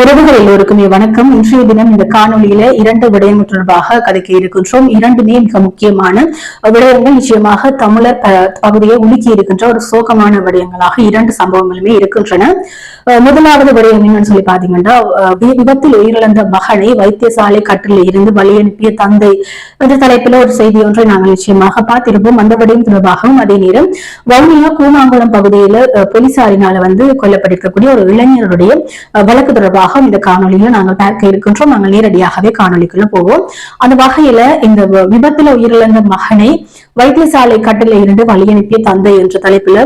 உறவுகள் எல்லோருக்குமே வணக்கம். இன்றைய தினம் இந்த காணொலியில இரண்டு விடயம் தொடர்பாக கதைக்க இருக்கின்றோம். இரண்டுமே மிக முக்கியமான விடயங்கள். நிச்சயமாக தமிழர் பகுதியை உலுக்கி இருக்கின்ற ஒரு சோகமான விடயங்களாக இரண்டு சம்பவங்களுமே இருக்கின்றன. முதலாவது விடயம் என்னன்னு சொல்லி பாத்தீங்கன்னா விபத்தில் உயிரிழந்த மகனை வைத்தியசாலை கட்டில இருந்து வழி அனுப்பிய தந்தை என்ற தலைப்பில் ஒரு செய்தி ஒன்றை நாங்கள் நிச்சயமாக பார்த்திருப்போம். அந்த விடயம் தொடர்பாகவும் அதே நேரம் வவுனியா கூமாங்குளம் பகுதியில போலீசாரினால வந்து கொல்லப்பட்டிருக்கக்கூடிய ஒரு இளைஞருடைய வழக்கு தொடர்பாக இந்த காணொலியில நாங்கள் பார்க்க இருக்கின்றோம். நாங்கள் நேரடியாகவே காணொலிக்குள்ள போவோம். அந்த வகையில இந்த விபத்துல உயிரிழந்த மகனை வைத்தியசாலை கட்டில இருந்து வழியனுப்பிய தந்தை என்ற தலைப்புல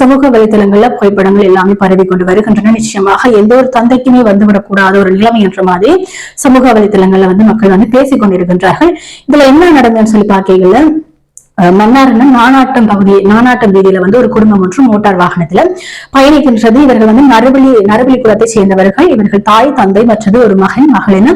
சமூக வலைதளங்கள்ல புகைப்படங்கள் எல்லாமே பரவி கொண்டு வருகின்றன. நிச்சயமாக எந்த ஒரு தந்தைக்குமே வந்துவிடக்கூடாத ஒரு நிலைமை என்ற மாதிரி சமூக வலைதளங்கள்ல வந்து மக்கள் வந்து பேசிக் கொண்டிருக்கின்றார்கள். இதுல என்ன நடந்ததுன்னு சொல்லி பார்க்கையில அஹ் நானாட்டம் பகுதி நானாட்டம் வீதியில வந்து ஒரு குடும்பம் ஒன்று மோட்டார் வாகனத்துல பயணிக்கின்றது. இவர்கள் வந்து நரபலி நரபலி குலத்தை சேர்ந்தவர்கள். இவர்கள் தாய் தந்தை மற்றது ஒரு மகன் மகள் என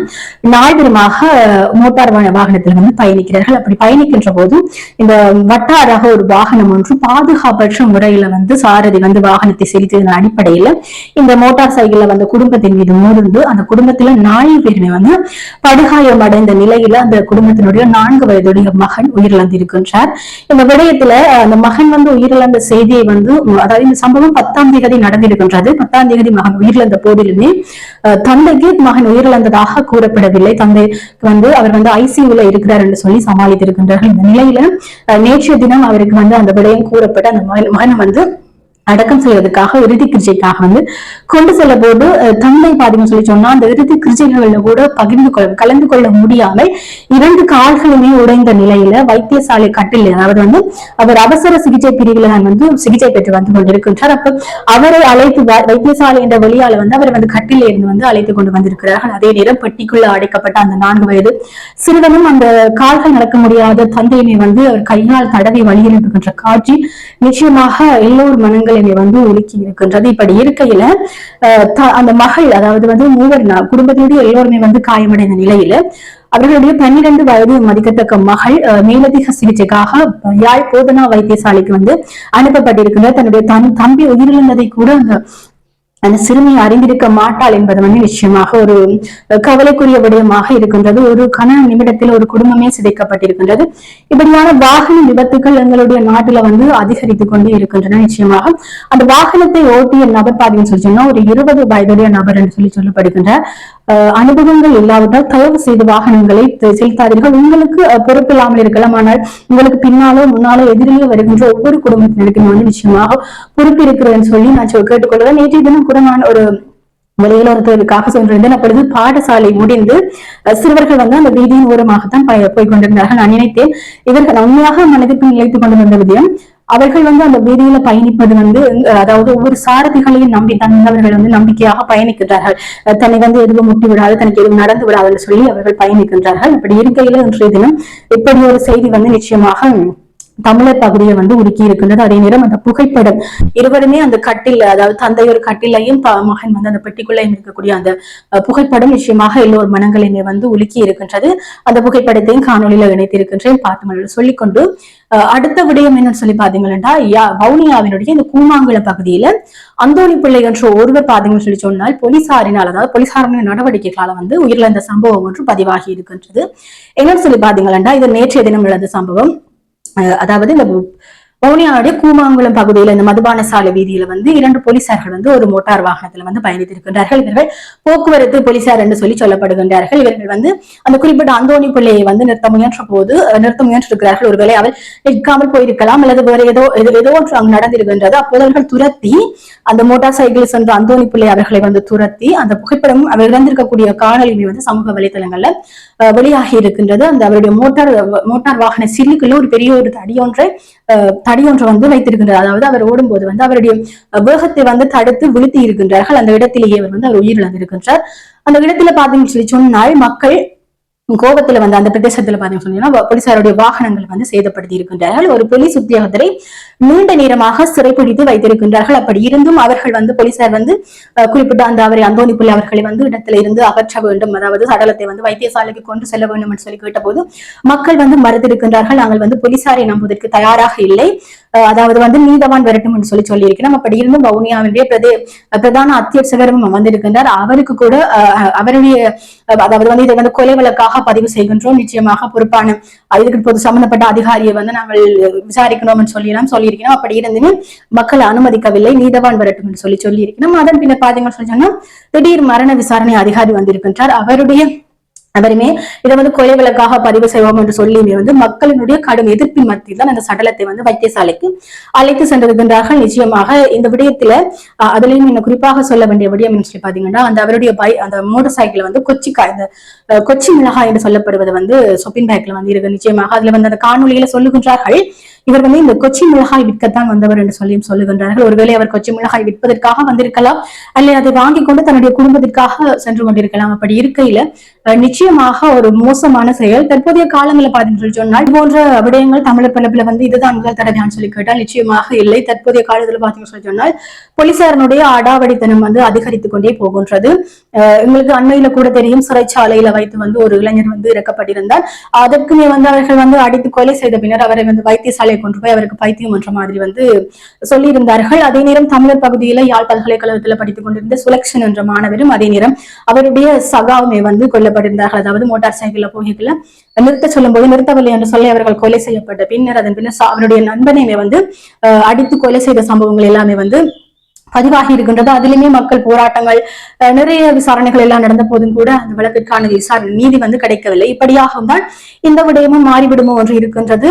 மோட்டார் வாகனத்தில் வந்து பயணிக்கிறார்கள். அப்படி பயணிக்கின்ற போது இந்த வட்டாராக ஒரு வாகனம் ஒன்று பாதுகாப்பற்ற முறையில வந்து சாரதி வந்து வாகனத்தை செலுத்தியதன் அடிப்படையில இந்த மோட்டார் சைக்கிள்ல வந்த குடும்பத்தின் மீது மோர்ந்து அந்த குடும்பத்துல நாலு பேருமே வந்து படுகாயம் அடைந்த நிலையில அந்த குடும்பத்தினுடைய நான்கு வயதுடைய மகன் உயிரிழந்திருக்கின்றார். இந்த விடயத்துல அந்த மகன் வந்து உயிரிழந்த செய்தியை வந்து அதாவது இந்த சம்பவம் பத்தாம் தேதி நடந்திருக்கின்றது. பத்தாம் தேதி மகன் உயிரிழந்த போதிலுமே தந்தைக்கு மகன் உயிரிழந்ததாக கூறப்படவில்லை. தந்தை வந்து அவர் வந்து ஐசியூல இருக்கிறார் என்று சொல்லி சமாளித்திருக்கின்றார்கள். இந்த நிலையில அஹ், நேற்றைய தினம் அவருக்கு வந்து அந்த விடயம் கூறப்பட்டு அந்த மகன் வந்து அடக்கம் செய்வதற்காக இறுதி கிரிச்சைக்காக வந்து கொண்டு செல்ல போது தந்தை பாத்தீங்கன்னு சொல்லி சொன்னா அந்த இறுதி கிரிச்சைகள்ல கூட பகிர்ந்து கொள்ள கலந்து கொள்ள முடியாமல் இரண்டு கால்களுமே உடைந்த நிலையில வைத்தியசாலை கட்டில் அவர் வந்து அவர் அவசர சிகிச்சை பிரிவில் தான் வந்து சிகிச்சை பெற்று வந்து கொண்டிருக்கின்றார். அப்ப அவரை அழைத்து வைத்தியசாலை என்ற வெளியால வந்து அவர் வந்து கட்டில இருந்து வந்து அழைத்து கொண்டு வந்திருக்கிறார்கள். அதே நேரம் பெட்டிக்குள்ள அடைக்கப்பட்ட அந்த நான்கு வயது சிறுவனும் அந்த கால்கள் நடக்க முடியாத தந்தையினை வந்து அவர் கையால் தடவி வழியிருக்கின்ற காட்சி நிச்சயமாக எல்லோர் மனங்கள் மனங்களினை வந்து உலுக்கி இருக்கின்றது. இப்படி இருக்கையில அந்த மகள் அதாவது வந்து மூவர் நா- குடும்பத்தினுடைய எல்லோருமே வந்து காயமடைந்த நிலையில அவர்களுடைய பன்னிரண்டு வயது மதிக்கத்தக்க மகள் மேலதிக சிகிச்சைக்காக யாழ் போதனா வைத்தியசாலைக்கு வந்து அனுப்பப்பட்டிருக்கின்ற தன்னுடைய தன் தம்பி உயிரிழந்ததை கூட அந்த அந்த சிறுமி அறிந்திருக்க மாட்டாள் என்பது வந்து நிச்சயமாக ஒரு கவலைக்குரிய விடயமாக இருக்கின்றது. ஒரு கன நிமிடத்தில் ஒரு குடும்பமே சிதைக்கப்பட்டிருக்கின்றது. இப்படியான வாகன விபத்துகள் எங்களுடைய நாட்டுல வந்து அதிகரித்துக் கொண்டே இருக்கின்றன நிச்சயமாக. அந்த வாகனத்தை ஓட்டிய நபர் பாத்தீங்கன்னு சொல்லி சொன்னா ஒரு இருபது வயதுடைய நபர் என்று சொல்லி சொல்லப்படுகின்ற அனுபவங்கள் இல்லாவிட்டால் தயவு செய்து வாகனங்களை செலுத்தாதீர்கள். உங்களுக்கு அஹ், பொறுப்பில்லாமல் இருக்கலாம். ஆனால் உங்களுக்கு பின்னாலோ முன்னாலோ எதிரிலே வருகின்ற ஒவ்வொரு குடும்பத்தினருக்கும் வந்து நிச்சயமாக பொறுப்பு இருக்கிறேன்னு சொல்லி நான் கேட்டுக்கொள்வேன் நேற்றைய தினம் கூட நான் ஒரு வெளியுறவுக்காக சென்றிருந்தேன் அப்பொழுது பாடசாலை முடிந்து அஹ், சிறுவர்கள் வந்து அந்த வீதியின் ஓரமாகத்தான் போய் கொண்டிருந்தார்கள் நான் நினைத்தேன் இவர்கள் உண்மையாக மனதிற்கு நிலைத்துக் கொண்டு வந்த விதயம் அவர்கள் வந்து அந்த வீதியில பயணிப்பது வந்து அதாவது ஒவ்வொரு சாரதிகளையும் நம்பி தான் வந்து அவர்கள் வந்து நம்பிக்கையாக பயணிக்கின்றார்கள். அஹ், தன்னை வந்து எதுவும் முட்டி விடாது தனக்கு எதுவும் நடந்து விடாதுன்னு சொல்லி அவர்கள் பயணிக்கின்றார்கள். அப்படி இருக்கையில இன்றைய தினம் இப்படி ஒரு செய்தி வந்து நிச்சயமாக தமிழர் பகுதியை வந்து உருக்கி இருக்கின்றது. அதே நேரம் அந்த புகைப்படம். இருவருமே அந்த கட்டில் அதாவது தந்தையோர் கட்டிலையும் மகன் வந்து அந்த பெட்டிக்குள்ளையும் இருக்கக்கூடிய அந்த புகைப்படம் நிச்சயமாக எல்லோர் மனங்களிலே வந்து உலுக்கி இருக்கின்றது. அந்த புகைப்படத்தையும் காணொலியில இணைத்திருக்கின்றேன் பார்த்து சொல்லிக்கொண்டு. அஹ், அடுத்த விடயம் என்னன்னு சொல்லி பாத்தீங்கன்னா யா வவுனியாவினுடைய இந்த கூமாங்குள பகுதியில அந்தோணி பிள்ளை என்ற ஒருவர் பாத்தீங்கன்னு சொல்லி சொன்னால் போலீசாரினால் அதாவது போலீசாரின் நடவடிக்கைகளால வந்து உயிரிழந்த சம்பவம் ஒன்று பதிவாகி இருக்கின்றது. என்னன்னு சொல்லி பாத்தீங்கன்னா இது நேற்றைய தினம் நடந்த சம்பவம். அதாவது இந்த வவுனியாவுடைய கூமாங்குளம் பகுதியில இந்த மதுபான சாலை வீதியில வந்து இரண்டு போலீசார்கள் வந்து ஒரு மோட்டார் வாகனத்துல வந்து பயணித்திருக்கின்றார்கள். இவர்கள் போக்குவரத்து போலீசார் என்று சொல்லி சொல்லப்படுகின்றார்கள். இவர்கள் வந்து அந்த குறிப்பிட்ட அந்தோணி பிள்ளையை வந்து நிறுத்த முயன்ற போது நிறுத்த முயன்றிருக்கிறார்கள். ஒருவேளை அவள் நிற்காமல் போயிருக்கலாம் அல்லது வேற ஏதோ ஏதோ- ஏதோ ஒன்று அங்கு நடந்திருக்கின்றது. அப்போது அவர்கள் துரத்தி அந்த மோட்டார் சைக்கிள் சென்ற அந்தோணி பிள்ளை அவர்களை வந்து துரத்தி அந்த புகைப்படம் அவர் இறந்திருக்கக்கூடிய காணொலியுமே வந்து சமூக வலைதளங்கள்ல வெளியாகி இருக்கின்றது. அந்த அவருடைய மோட்டார் மோட்டார் வாகன சில்லுக்குள்ள ஒரு பெரிய ஒரு தடியொன்றை அஹ், தடியொன்று வந்து வைத்திருக்கின்றார். அதாவது அவர் ஓடும்போது வந்து அவருடைய வேகத்தை வந்து தடுத்து விழுத்தி இருக்கின்றார்கள். அந்த இடத்திலேயே அவர் வந்து அவர் உயிரிழந்திருக்கின்றார். அந்த இடத்துல பாத்தீங்கன்னு சொல்லி சொன்னால் மக்கள் கோபத்துல வந்து அந்த பிரதேசத்துல பாத்தீங்கன்னு சொன்னீங்கன்னா போலீசாருடைய வாகனங்கள் வந்து சேதப்படுத்தி இருக்கின்றார்கள். ஒரு போலீஸ் உத்தியோகத்தரை நீண்ட நேரமாக சிறைப்பிடித்து வைத்திருக்கின்றார்கள். அப்படி இருந்தும் அவர்கள் வந்து போலீசார் வந்து குறிப்பிட்ட அந்த அவரை அந்தோனி புள்ளி அவர்களை வந்து இடத்துல இருந்து அகற்ற வேண்டும். அதாவது சடலத்தை வந்து வைத்தியசாலைக்கு கொண்டு செல்ல வேண்டும் என்று சொல்லி கேட்டபோது மக்கள் வந்து மறுத்திருக்கின்றார்கள். நாங்கள் வந்து போலீசாரை நம்புவதற்கு தயாராக இல்லை. அதாவது வந்து நீதவான் வரட்டும் என்று சொல்லி சொல்லியிருக்கிறோம். அப்படி இருந்தும் வவுனியாவினுடைய பிரதே பிரதான அத்தியட்சகரும் வந்திருக்கின்றார். அவருக்கு கூட அவருடைய அதாவது வந்து இதை வந்து கொலை வழக்காக பதிவு செய்கின்றோம். நிச்சயமாக பொறுப்பான இதுக்கு இப்போது சம்பந்தப்பட்ட அதிகாரியை வந்து நாங்கள் விசாரிக்கணும்னு சொல்லி எல்லாம் சொல்லியிருக்கணும் அப்படி இருந்துமே மக்கள் அனுமதிக்கவில்லை. நீதவான் வரட்டும் என்று சொல்லி சொல்லியிருக்கணும் அதன் பின்னர் பாத்தீங்கன்னு சொல்லி சொன்னா திடீர் மரண விசாரணை அதிகாரி வந்திருக்கின்றார். அவருடைய அவருமே இதை வந்து கொலை விளக்காக பதிவு செய்வோம் என்று சொல்லியுமே வந்து மக்களினுடைய கடும் எதிர்ப்பின் மத்தியில் தான் அந்த சடலத்தை வந்து வைத்தியசாலைக்கு அழைத்து சென்றிருக்கின்றார்கள். நிச்சயமாக இந்த விடயத்துல அஹ், அதுலயும் இன்னும் குறிப்பாக சொல்ல வேண்டிய விடயம் என்று சொல்லி பாத்தீங்கன்னா அந்த அவருடைய பை அந்த மோட்டார் சைக்கிள் வந்து கொச்சி இந்த கொச்சி மிளகாய் என்று சொல்லப்படுவது வந்து சொப்பின் பேக்ல வந்து இருக்கு. நிச்சயமாக அதுல வந்து அந்த காணொலியில சொல்லுகின்றார்கள். இவர் வந்து இந்த கொச்சி மிளகாய் விற்கத்தான் வந்தவர் என்று சொல்லியும் சொல்லுகின்றார்கள். ஒருவேளை அவர் கொச்சி மிளகாய் விற்பதற்காக வந்திருக்கலாம் அல்ல அதை வாங்கி கொண்டு தன்னுடைய குடும்பத்திற்காக சென்று கொண்டிருக்கலாம். அப்படி இருக்கையில நிச்சயமாக ஒரு மோசமான செயல். தற்போதைய காலங்களில் பார்த்தீங்கன்னு சொன்னால் போன்ற விடயங்கள் தமிழர் பரப்புல வந்து இதுதான் முதல் தடவையான்னு சொல்லி கேட்டால் நிச்சயமாக இல்லை. தற்போதைய காலத்துல பார்த்தீங்கன்னு சொல்லி சொன்னால் போலீசாரனுடைய அடாவடித்தனம் வந்து அதிகரித்துக் கொண்டே போகின்றது. அஹ், எங்களுக்கு அண்மையில கூட தெரியும் சிறைச்சாலையில வைத்து வந்து ஒரு இளைஞர் வந்து இறக்கப்பட்டிருந்தார். அதற்குமே வந்து அவர்கள் வந்து அடித்து கொலை செய்த பின்னர் அவரை வந்து வைத்தியசாலை கொண்டு போய் அவருக்கு பைத்தியம் என்ற மாதிரி வந்து சொல்லியிருந்தார்கள். அதே நேரம் தமிழர் பகுதியில யாழ் பல்கலைக்கழகத்துல படித்துக் கொண்டிருந்த சுலக்ஷன் என்ற மாணவரும் அதே நேரம் அவருடைய சகாவுமே வந்து கொல்லப்பட்டிருந்தார்கள். அதாவது மோட்டார் சைக்கிள்ல போகல நிறுத்த சொல்லும் போது நிறுத்தவில்லை என்று சொல்லி அவர்கள் கொலை செய்யப்பட்ட பின்னர் அதன் பின்னர் அவருடைய நண்பனையுமே வந்து அடித்து கொலை செய்த சம்பவங்கள் எல்லாமே வந்து பதிவாகி இருக்கின்றது. அதிலுமே மக்கள் போராட்டங்கள் நிறைய விசாரணைகள் எல்லாம் நடந்த போதும் கூட அந்த வழக்கிற்கான விசாரணை நீதி வந்து கிடைக்கவில்லை. இப்படியாகவும் தான் இந்த விடயமும் மாறிவிடுமோ என்று இருக்கின்றது.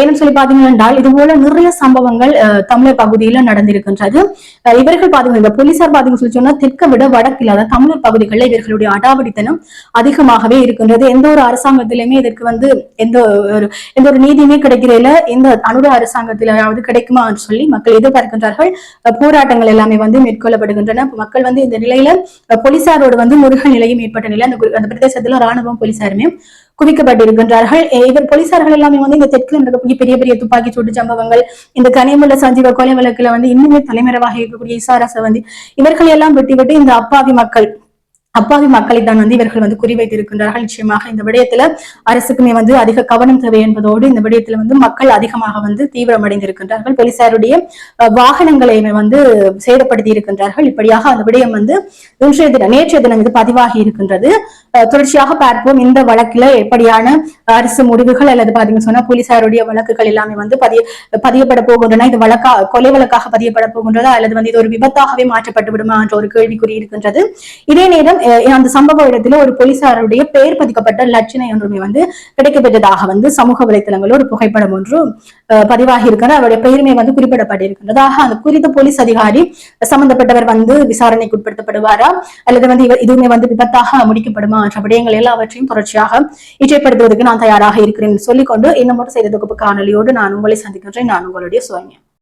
ஏன்னு சொல்லி பாத்தீங்கன்னா இது போல நிறைய சம்பவங்கள் தமிழர் பகுதியில நடந்திருக்கின்றது. இவர்கள் பாத்தீங்கன்னா இந்த போலீசார் பாத்தீங்கன்னு சொல்லி சொன்னா தெற்க விட வடக்கில் அதாவது தமிழர் பகுதிகளில் இவர்களுடைய அடாவடித்தனம் அதிகமாகவே இருக்கின்றது. எந்த ஒரு அரசாங்கத்திலுமே இதற்கு வந்து எந்த ஒரு எந்த ஒரு நீதியுமே கிடைக்கிறதில்ல இந்த அனுட அரசாங்கத்திலாவது கிடைக்குமா என்று சொல்லி மக்கள் எதிர்பார்க்கின்றார்கள். போராட்டங்கள் எல்லாமே வந்து மேற்கொள்ளப்படுகின்றன. மக்கள் வந்து இந்த நிலையில போலீசாரோடு வந்து முருகல் நிலையும் ஏற்பட்ட நிலை. அந்த அந்த பிரதேசத்துல ராணுவம் போலீசாருமே குவிக்கப்பட்டிருக்கின்றார்கள். இவர் போலீசார்கள் எல்லாமே வந்து இந்த தெற்கில் நடக்கக்கூடிய பெரிய பெரிய துப்பாக்கி சூட்டு சம்பவங்கள் இந்த கனிமுள்ள சஞ்சீவ கொலை வழக்குல வந்து இன்னுமே தலைமறைவாக இருக்கக்கூடிய இசாரச வந்து இவர்கள் எல்லாம் விட்டுவிட்டு இந்த அப்பாவி மக்கள் அப்பாவி மக்களை தான் வந்து இவர்கள் வந்து குறிவைத்திருக்கின்றார்கள். நிச்சயமாக இந்த விடயத்துல அரசுக்குமே வந்து அதிக கவனம் தேவை என்பதோடு இந்த விடயத்துல வந்து மக்கள் அதிகமாக வந்து தீவிரமடைந்திருக்கின்றார்கள். போலீசாருடைய வாகனங்களையுமே வந்து சேதப்படுத்தி இருக்கின்றார்கள் இப்படியாக அந்த விடயம் வந்து இன்றைய தினம் நேற்றைய தினம் இது பதிவாகி இருக்கின்றது. தொடர்ச்சியாக பார்ப்போம். இந்த வழக்குல எப்படியான அரசு முடிவுகள் அல்லது பாத்தீங்கன்னு சொன்னா போலீசாருடைய வழக்குகள் எல்லாமே வந்து பதிய பதியப்பட போகின்றன. இது வழக்கா கொலை வழக்காக பதியப்பட போகின்றதா அல்லது வந்து இது ஒரு விபத்தாகவே மாற்றப்பட்டு விடுமா என்ற ஒரு கேள்விக்குறி இருக்கின்றது. இதே நேரம் அந்த சம்பவ இடத்துல ஒரு போலீசாருடைய பெயர் பதிக்கப்பட்ட லட்சணை ஒன்றுமே வந்து கிடைக்கப்பெற்றதாக வந்து சமூக வலைத்தளங்களில் ஒரு புகைப்படம் ஒன்று பதிவாகி இருக்கிறது. அவருடைய பெயருமே வந்து குறிப்பிடப்பட்டிருக்கின்றது. ஆக அந்த குறித்த போலீஸ் அதிகாரி சம்பந்தப்பட்டவர் வந்து விசாரணைக்கு உட்படுத்தப்படுவாரா? அல்லது வந்து இவர் இதுவுமே வந்து விபத்தாக முடிக்கப்படுமா? என்ற விடயங்கள் எல்லாவற்றையும் தொடர்ச்சியாக இச்சைப்படுத்துவதற்கு நான் தயாராக இருக்கிறேன் சொல்லிக்கொண்டு இன்னும் ஒரு செய்த தொகுப்பு காணொலியோடு நான் உங்களை சந்திக்கின்றேன். நான் உங்களுடைய சுவன்யா.